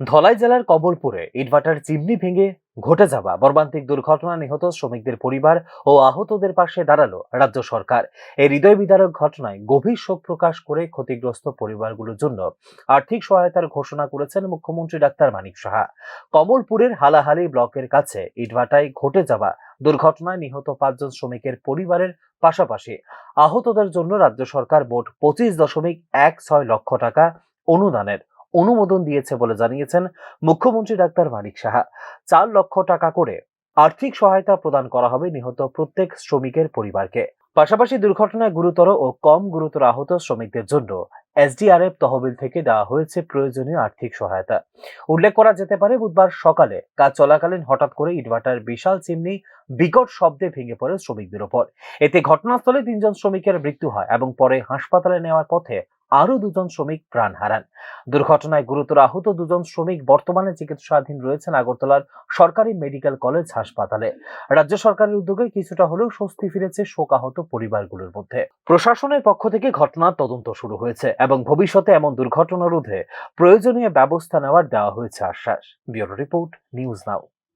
ধলাই জেলার কবলপুরে ইটভাটার চিমনি ভেঙে ঘটে যাওয়া মর্মান্তিক দুর্ঘটনা নিহত শ্রমিকদের পরিবার ও আহতদের পাশে দাঁড়াল রাজ্য সরকার। এই হৃদয় বিদারক ঘটনায় গভীর শোক প্রকাশ করে ক্ষতিগ্রস্ত পরিবারগুলোর জন্য আর্থিক সহায়তার ঘোষণা করেছেন মুখ্যমন্ত্রী ডাক্তার মানিক সাহা। কমলপুরের হালাহালি ব্লকের কাছে ইটভাটায় ঘটে যাওয়া দুর্ঘটনায় নিহত পাঁচজন শ্রমিকের পরিবারের পাশাপাশি আহতদের জন্য রাজ্য সরকার মোট পঁচিশ দশমিক এক ছয় লক্ষ টাকা অনুদানের অনুমোদন দিয়েছে বলে জানিয়েছেন মুখ্যমন্ত্রী ডাক্তার মানিক সাহা। চার লক্ষ টাকা করে আর্থিক সহায়তা প্রদান করা হবে নিহত প্রত্যেক শ্রমিকের পরিবারকে। পাশাপাশি দুর্ঘটনায় গুরুতর ও কম গুরুতর আহত শ্রমিকদের জন্য এসডিআরএফ তহবিল থেকে দেওয়া হয়েছে প্রয়োজনীয় আর্থিক সহায়তা। উল্লেখ করা যেতে পারে, বুধবার সকালে কাজ চলাকালীন হঠাৎ করে ইটভাটার বিশাল চিমনি বিকট শব্দে ভেঙে পড়ে শ্রমিকদের ওপর। এতে ঘটনাস্থলে তিনজন শ্রমিকের মৃত্যু হয় এবং পরে হাসপাতালে নেওয়ার পথে আরও দুজন শ্রমিক প্রাণ হারান। দুর্ঘটনায় গুরুতর আহত দুজন শ্রমিক বর্তমানে চিকিৎসাধীন রয়েছেন আগরতলার সরকারি মেডিকেল কলেজ হাসপাতালে। রাজ্য সরকারের উদ্যোগে কিছুটা হলেও স্বস্তি ফিরেছে শোকাহত পরিবারগুলোর মধ্যে। প্রশাসনের পক্ষ থেকে ঘটনার তদন্ত শুরু হয়েছে এবং ভবিষ্যতে এমন দুর্ঘটনা রোধে প্রয়োজনীয় ব্যবস্থা নেওয়ার দেওয়া হয়েছে আশ্বাস। Bureau report, news now.